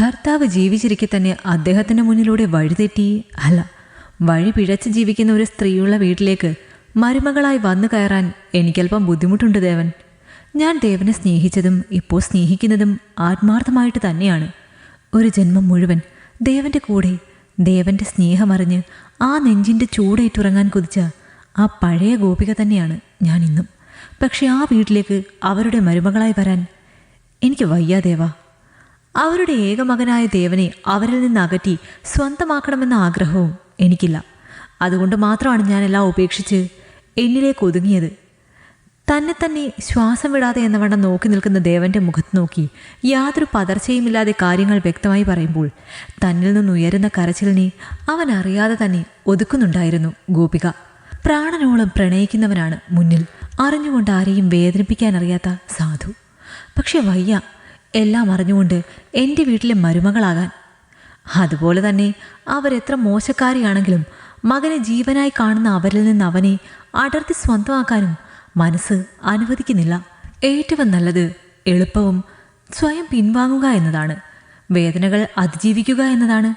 ഭർത്താവ് ജീവിച്ചിരിക്കെ തന്നെ അദ്ദേഹത്തിന്റെ മുന്നിലൂടെ വഴിതെറ്റി. അല്ല വഴി പിഴച്ച് ജീവിക്കുന്ന ഒരു സ്ത്രീയുള്ള വീട്ടിലേക്ക് മരുമകളായി വന്നു കയറാൻ എനിക്കല്പം ബുദ്ധിമുട്ടുണ്ട് ദേവൻ. ഞാൻ ദേവനെ സ്നേഹിച്ചതും ഇപ്പോൾ സ്നേഹിക്കുന്നതും ആത്മാർത്ഥമായിട്ട് തന്നെയാണ്. ഒരു ജന്മം മുഴുവൻ ദേവന്റെ കൂടെ ദേവന്റെ സ്നേഹമറിഞ്ഞ് ആ നെഞ്ചിന്റെ ചൂടേറ്റുറങ്ങാൻ കുതിച്ച ആ പഴയ ഗോപിക തന്നെയാണ് ഞാൻ ഇന്നും പക്ഷെ ആ വീട്ടിലേക്ക് അവരുടെ മരുമകളായി വരാൻ എനിക്ക് വയ്യ ദേവാ. അവരുടെ ഏകമകനായ ദേവനെ അവരിൽ നിന്ന് അകറ്റി സ്വന്തമാക്കണമെന്ന ആഗ്രഹവും എനിക്കില്ല. അതുകൊണ്ട് മാത്രമാണ് ഞാനെല്ലാം ഉപേക്ഷിച്ച് എന്നിലേക്ക് ഒതുങ്ങിയത്. തന്നെ തന്നെ ശ്വാസം വിടാതെ എന്നവണ്ണം നോക്കി നിൽക്കുന്ന ദേവന്റെ മുഖത്ത് നോക്കി യാതൊരു പതർച്ചയുമില്ലാതെ കാര്യങ്ങൾ വ്യക്തമായി പറയുമ്പോൾ തന്നിൽ നിന്നുയരുന്ന കരച്ചിലിനെ അവൻ അറിയാതെ തന്നെ ഒതുക്കുന്നുണ്ടായിരുന്നു ഗോപിക. പ്രാണനോളം പ്രണയിക്കുന്നവനാണ് മുന്നിൽ. അറിഞ്ഞുകൊണ്ട് ആരെയും വേദനിപ്പിക്കാനറിയാത്ത സാധു. പക്ഷെ വയ്യ എല്ലാം അറിഞ്ഞുകൊണ്ട് എന്റെ വീട്ടിലെ മരുമകളാകാൻ. അതുപോലെ തന്നെ അവരെത്ര മോശക്കാരിയാണെങ്കിലും മകനെ ജീവനായി കാണുന്ന അവരിൽ നിന്ന് അവനെ അടർത്തി സ്വന്തമാക്കാനും മനസ്സ് അനുവദിക്കുന്നില്ല. ഏറ്റവും നല്ലത് എളുപ്പവും സ്വയം പിൻവാങ്ങുക എന്നതാണ്. വേദനകൾ അതിജീവിക്കുക എന്നതാണ്.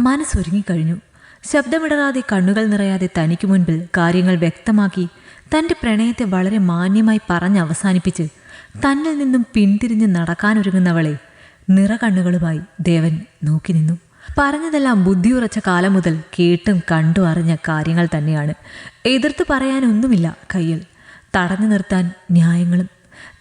മനസ്സൊരുങ്ങിക്കഴിഞ്ഞു. ശബ്ദമിടറാതെ കണ്ണുകൾ നിറയാതെ തനിക്ക് മുൻപിൽ കാര്യങ്ങൾ വ്യക്തമാക്കി തന്റെ പ്രണയത്തെ വളരെ മാന്യമായി പറഞ്ഞ് അവസാനിപ്പിച്ച് തന്നിൽ നിന്നും പിന്തിരിഞ്ഞ് നടക്കാനൊരുങ്ങുന്നവളെ നിറകണ്ണുകളുമായി ദേവൻ നോക്കി നിന്നു. പറഞ്ഞതെല്ലാം ബുദ്ധിയുറച്ച കാലം മുതൽ കേട്ടും കണ്ടും അറിഞ്ഞ കാര്യങ്ങൾ തന്നെയാണ്. എതിർത്ത് പറയാനൊന്നുമില്ല കയ്യിൽ. തടഞ്ഞു നിർത്താൻ ന്യായങ്ങളും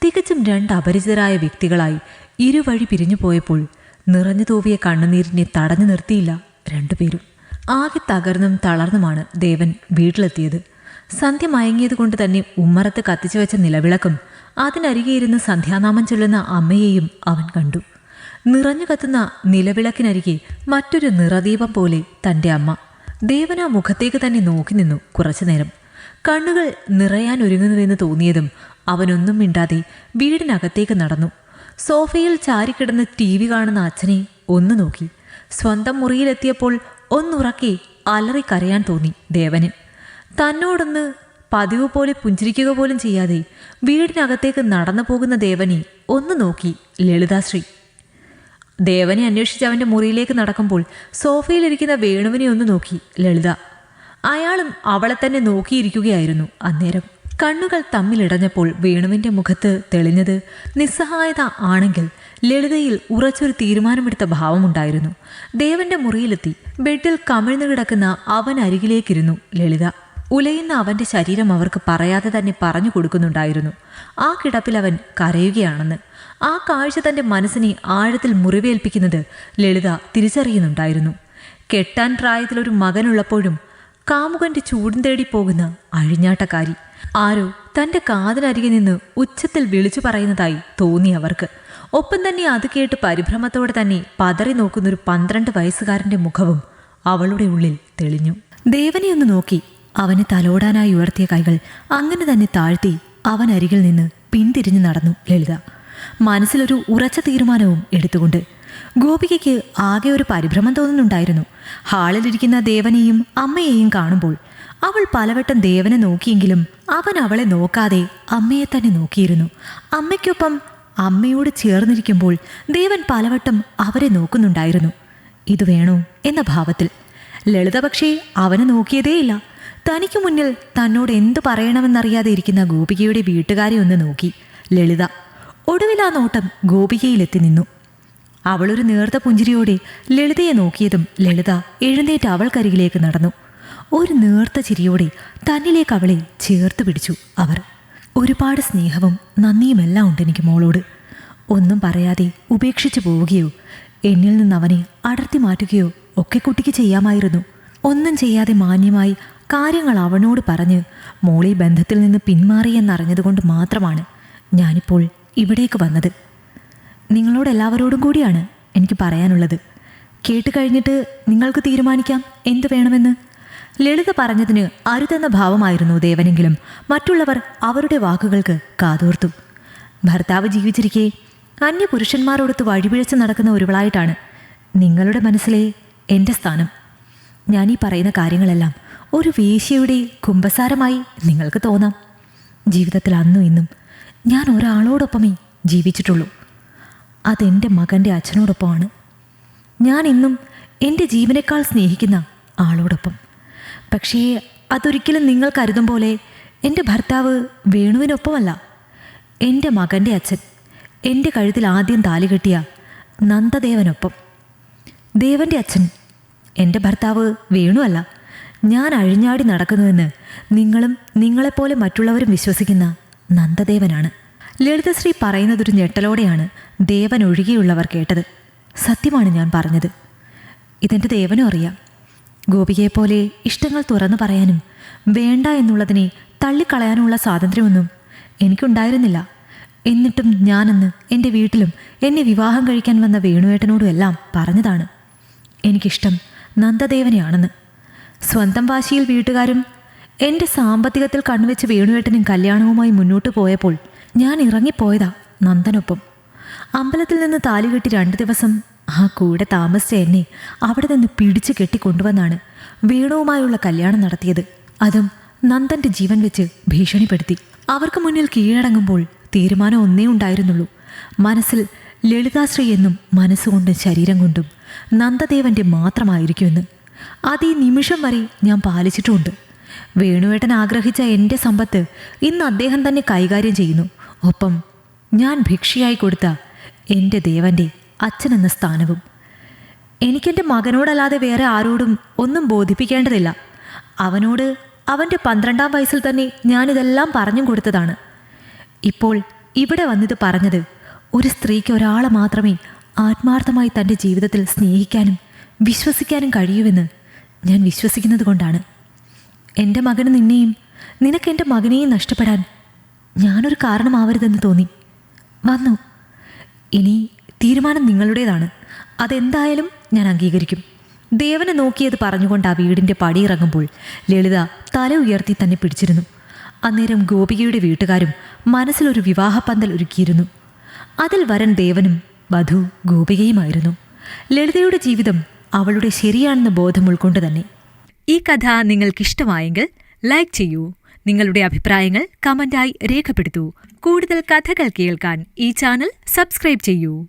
തികച്ചും രണ്ട് അപരിചിതരായ വ്യക്തികളായി ഇരുവഴി പിരിഞ്ഞു പോയപ്പോൾ നിറഞ്ഞു തൂവിയ കണ്ണുനീരിനെ തടഞ്ഞു നിർത്തിയില്ല രണ്ടുപേരും. ആകെ തകർന്നും തളർന്നുമാണ് ദേവൻ വീട്ടിലെത്തിയത്. സന്ധ്യ മയങ്ങിയത് കൊണ്ട് തന്നെ ഉമ്മറത്ത് കത്തിച്ചു വെച്ച നിലവിളക്കും അതിനരികെ ഇരുന്ന് സന്ധ്യാനാമം ചൊല്ലുന്ന അമ്മയെയും അവൻ കണ്ടു. നിറഞ്ഞു കത്തുന്ന നിലവിളക്കിനരികെ മറ്റൊരു നിറദീപം പോലെ തന്റെ അമ്മ. ദേവന മുഖത്തേക്ക് തന്നെ നോക്കി നിന്നു കുറച്ചു നേരം. കണ്ണുകൾ നിറയാൻ ഒരുങ്ങുന്നുവെന്ന് തോന്നിയതും അവനൊന്നും മിണ്ടാതെ വീടിനകത്തേക്ക് നടന്നു. സോഫയിൽ ചാരിക്കിടന്ന് ടി വി കാണുന്ന അച്ഛനെ ഒന്ന് നോക്കി. സ്വന്തം മുറിയിലെത്തിയപ്പോൾ ഒന്നുറക്കെ അലറി കരയാൻ തോന്നി ദേവന്. തന്നോടൊന്ന് പതിവ് പോലെ പുഞ്ചിരിക്കുക പോലും ചെയ്യാതെ വീടിനകത്തേക്ക് നടന്നു പോകുന്ന ദേവനെ ഒന്ന് നോക്കി ലളിതാശ്രീ. ദേവനെ അന്വേഷിച്ച് അവന്റെ മുറിയിലേക്ക് നടക്കുമ്പോൾ സോഫയിലിരിക്കുന്ന വേണുവിനെ ഒന്ന് നോക്കി ലളിത. അയാളും അവളെ തന്നെ നോക്കിയിരിക്കുകയായിരുന്നു അന്നേരം. കണ്ണുകൾ തമ്മിലിടഞ്ഞപ്പോൾ വേണുവിന്റെ മുഖത്ത് തെളിഞ്ഞത് നിസ്സഹായത ആണെങ്കിൽ ലളിതയിൽ ഉറച്ചൊരു തീരുമാനമെടുത്ത ഭാവമുണ്ടായിരുന്നു. ദേവന്റെ മുറിയിലെത്തി ബെഡിൽ കമിഴ്ന്നു കിടക്കുന്ന അവൻ അരികിലേക്കിരുന്നു ലളിത. ഉലയുന്ന അവന്റെ ശരീരം അവർക്ക് പറയാതെ തന്നെ പറഞ്ഞു കൊടുക്കുന്നുണ്ടായിരുന്നു. ആ കിടപ്പിൽ അവൻ കരയുകയാണെന്ന്. ആ കാഴ്ച തന്റെ മനസ്സിനെ ആഴത്തിൽ മുറിവേൽപ്പിക്കുന്നത് ലളിത തിരിച്ചറിയുന്നുണ്ടായിരുന്നു. കെട്ടാൻ പ്രായത്തിലൊരു മകനുള്ളപ്പോഴും കാമുകന്റെ ചൂടും തേടി പോകുന്ന അഴിഞ്ഞാട്ടക്കാരി. ആരോ തന്റെ കാതിനരികെ നിന്ന് ഉച്ചത്തിൽ വിളിച്ചു പറയുന്നതായി തോന്നി അവർക്ക്. ഒപ്പം തന്നെ അത് കേട്ട് പരിഭ്രമത്തോടെ തന്നെ പതറി നോക്കുന്നൊരു പന്ത്രണ്ട് വയസ്സുകാരന്റെ മുഖവും അവളുടെ ഉള്ളിൽ തെളിഞ്ഞു. ദേവനെ ഒന്ന് നോക്കി. അവനെ തലോടാനായി ഉയർത്തിയ കൈകൾ അങ്ങനെ തന്നെ താഴ്ത്തി അവൻ അരികിൽ നിന്ന് പിന്തിരിഞ്ഞു നടന്നു ലളിത. മനസ്സിലൊരു ഉറച്ച തീരുമാനവും എടുത്തുകൊണ്ട്. ഗോപികയ്ക്ക് ആകെ ഒരു പരിഭ്രമം തോന്നുന്നുണ്ടായിരുന്നു. ഹാളിലിരിക്കുന്ന ദേവനെയും അമ്മയെയും കാണുമ്പോൾ അവൾ പലവട്ടം ദേവനെ നോക്കിയെങ്കിലും അവൻ അവളെ നോക്കാതെ അമ്മയെ തന്നെ നോക്കിയിരുന്നു. അമ്മയ്ക്കൊപ്പം അമ്മയോട് ചേർന്നിരിക്കുമ്പോൾ ദേവൻ പലവട്ടം അവരെ നോക്കുന്നുണ്ടായിരുന്നു. ഇത് വേണോ? എന്ന ഭാവത്തിൽ. ലളിത പക്ഷേ അവനെ നോക്കിയതേയില്ല. തനിക്ക് മുന്നിൽ തന്നോട് എന്തു പറയണമെന്നറിയാതെ ഇരിക്കുന്ന ഗോപികയുടെ വീട്ടുകാരെ ഒന്ന് നോക്കി. ലളിത ഒടുവിൽ ആ നോട്ടം ഗോപികയിലെത്തി നിന്നു. അവളൊരു നേർത്ത പുഞ്ചിരിയോടെ ലളിതയെ നോക്കിയതും ലളിത എഴുന്നേറ്റ് അവൾക്കരികിലേക്ക് നടന്നു. ഒരു നേർത്ത ചിരിയോടെ തന്നിലേക്ക് അവളെ ചേർത്ത് പിടിച്ചു അവർ. ഒരുപാട് സ്നേഹവും നന്ദിയുമെല്ലാം ഉണ്ട് എനിക്ക് മോളോട്. ഒന്നും പറയാതെ ഉപേക്ഷിച്ചു പോവുകയോ എന്നിൽ നിന്ന് അവനെ അടർത്തി മാറ്റുകയോ ഒക്കെ കുട്ടിക്ക് ചെയ്യാമായിരുന്നു. ഒന്നും ചെയ്യാതെ മാന്യമായി കാര്യങ്ങൾ അവനോട് പറഞ്ഞ് മോളി ബന്ധത്തിൽ നിന്ന് പിന്മാറിയെന്നറിഞ്ഞതുകൊണ്ട് മാത്രമാണ് ഞാനിപ്പോൾ ഇവിടേക്ക് വന്നത്. നിങ്ങളോട് എല്ലാവരോടും കൂടിയാണ് എനിക്ക് പറയാനുള്ളത്. കേട്ട് കഴിഞ്ഞിട്ട് നിങ്ങൾക്ക് തീരുമാനിക്കാം എന്ത് വേണമെന്ന്. ലളിത പറഞ്ഞതിന് അരുതെന്ന ഭാവമായിരുന്നു ദേവനെങ്കിലും മറ്റുള്ളവർ അവരുടെ വാക്കുകൾക്ക് കാതോർത്തു. ഭർത്താവ് ജീവിച്ചിരിക്കെ അന്യ പുരുഷന്മാരോടൊത്ത് വഴിപിഴച്ച് നടക്കുന്ന ഒരുവളായിട്ടാണ് നിങ്ങളുടെ മനസ്സിലെ എന്റെ സ്ഥാനം. ഞാനീ പറയുന്ന കാര്യങ്ങളെല്ലാം ഒരു വീശിയുടെ കുംഭസാരമായി നിങ്ങൾക്ക് തോന്നാം. ജീവിതത്തിൽ അന്നും ഇന്നും ഞാൻ ഒരാളോടൊപ്പമേ ജീവിച്ചിട്ടുള്ളൂ. അതെന്റെ മകന്റെ അച്ഛനോടൊപ്പമാണ്. ഞാൻ ഇന്നും എന്റെ ജീവനേക്കാൾ സ്നേഹിക്കുന്ന ആളോടൊപ്പം. പക്ഷേ അതൊരിക്കലും നിങ്ങൾ കരുതും പോലെ എന്റെ ഭർത്താവ് വേണുവിനൊപ്പമല്ല. എന്റെ മകന്റെ അച്ഛൻ എന്റെ കഴുത്തിൽ ആദ്യം താലി കെട്ടിയ നന്ദദേവനൊപ്പം. ദേവന്റെ അച്ഛൻ എന്റെ ഭർത്താവ് വേണുവല്ല. ഞാൻ അഴിഞ്ഞാടി നടക്കുന്നുവെന്ന് നിങ്ങളും നിങ്ങളെപ്പോലെ മറ്റുള്ളവരും വിശ്വസിക്കുന്ന നന്ദദേവനാണ്. ലളിതശ്രീ പറയുന്നതൊരു ഞെട്ടലോടെയാണ് ദേവൻ ഒഴികെയുള്ളവർ കേട്ടത്. സത്യമാണ് ഞാൻ പറഞ്ഞത്. ഇതെന്റെ ദേവനും അറിയാം. ഗോപികയെപ്പോലെ ഇഷ്ടങ്ങൾ തുറന്നു പറയാനും വേണ്ട എന്നുള്ളതിനെ തള്ളിക്കളയാനുള്ള സ്വാതന്ത്ര്യമൊന്നും എനിക്കുണ്ടായിരുന്നില്ല. എന്നിട്ടും ഞാനെന്ന് എന്റെ വീട്ടിലും എന്നെ വിവാഹം കഴിക്കാൻ വന്ന വേണുവേട്ടനോടുമെല്ലാം പറഞ്ഞതാണ്. എനിക്കിഷ്ടം നന്ദദേവനെയാണെന്ന്. സ്വന്തം വാശിയിൽ വീട്ടുകാരും എന്റെ സാമ്പത്തികത്തിൽ കണ്ണുവെച്ച് വേണുവേട്ടനും കല്യാണവുമായി മുന്നോട്ട് പോയപ്പോൾ ഞാൻ ഇറങ്ങിപ്പോയതാ നന്ദനൊപ്പം. അമ്പലത്തിൽ നിന്ന് താലികെട്ടി രണ്ട് ദിവസം ആ കൂടെ താമസിച്ച എന്നെ അവിടെ നിന്ന് പിടിച്ചു കെട്ടിക്കൊണ്ടുവന്നാണ് വേണുവുമായുള്ള കല്യാണം നടത്തിയത്. അതും നന്ദന്റെ ജീവൻ വെച്ച് ഭീഷണിപ്പെടുത്തി. അവർക്ക് മുന്നിൽ കീഴടങ്ങുമ്പോൾ തീരുമാനം ഒന്നേ ഉണ്ടായിരുന്നുള്ളൂ. മനസ്സിൽ ലളിതാശ്രീ എന്നും മനസ്സുകൊണ്ടും ശരീരം കൊണ്ടും നന്ദദേവന്റെ മാത്രമായിരിക്കുമെന്ന് അത് ഈ നിമിഷം വരെ ഞാൻ പാലിച്ചിട്ടുമുണ്ട് വേണുവേട്ടൻ ആഗ്രഹിച്ച എന്റെ സമ്പത്ത് ഇന്ന് അദ്ദേഹം തന്നെ കൈകാര്യം ചെയ്യുന്നു. ഒപ്പം ഞാൻ ഭിക്ഷയായി കൊടുത്ത എന്റെ ദേവന്റെ അച്ഛനെന്ന സ്ഥാനവും. എനിക്കെന്റെ മകനോടല്ലാതെ വേറെ ആരോടും ഒന്നും ബോധിപ്പിക്കേണ്ടതില്ല. അവനോട് അവന്റെ പന്ത്രണ്ടാം വയസ്സിൽ തന്നെ ഞാനിതെല്ലാം പറഞ്ഞും കൊടുത്തതാണ്. ഇപ്പോൾ ഇവിടെ വന്നിത് പറഞ്ഞത് ഒരു സ്ത്രീക്ക് ഒരാളെ മാത്രമേ ആത്മാർത്ഥമായി തന്റെ ജീവിതത്തിൽ സ്നേഹിക്കാനും വിശ്വസിക്കാനും കഴിയുമെന്ന് ഞാൻ വിശ്വസിക്കുന്നത് കൊണ്ടാണ്. എന്റെ മകന് നിന്നെയും നിനക്ക് എന്റെ മകനെയും നഷ്ടപ്പെടാൻ ഞാനൊരു കാരണമാവരുതെന്ന് തോന്നി. വന്നു. ഇനി തീരുമാനം നിങ്ങളുടേതാണ്. അതെന്തായാലും ഞാൻ അംഗീകരിക്കും. ദേവനെ നോക്കിയത് പറഞ്ഞുകൊണ്ട് ആ വീടിന്റെ പടിയിറങ്ങുമ്പോൾ ലളിത തല ഉയർത്തി തന്നെ പിടിച്ചിരുന്നു. അന്നേരം ഗോപികയുടെ വീട്ടുകാരും മനസ്സിലൊരു വിവാഹപ്പന്തൽ ഒരുക്കിയിരുന്നു. അതിൽ വരൻ ദേവനും വധു ഗോപികയുമായിരുന്നു. ലളിതയുടെ ജീവിതം അവളുടെ ശരിയാണെന്ന ബോധം ഉൾക്കൊണ്ട് തന്നെ. ഈ കഥ നിങ്ങൾക്കിഷ്ടമായെങ്കിൽ ലൈക്ക് ചെയ്യൂ. നിങ്ങളുടെ അഭിപ്രായങ്ങൾ കമന്റായി രേഖപ്പെടുത്തൂ. കൂടുതൽ കഥകൾ കേൾക്കാൻ ഈ ചാനൽ സബ്സ്ക്രൈബ് ചെയ്യൂ.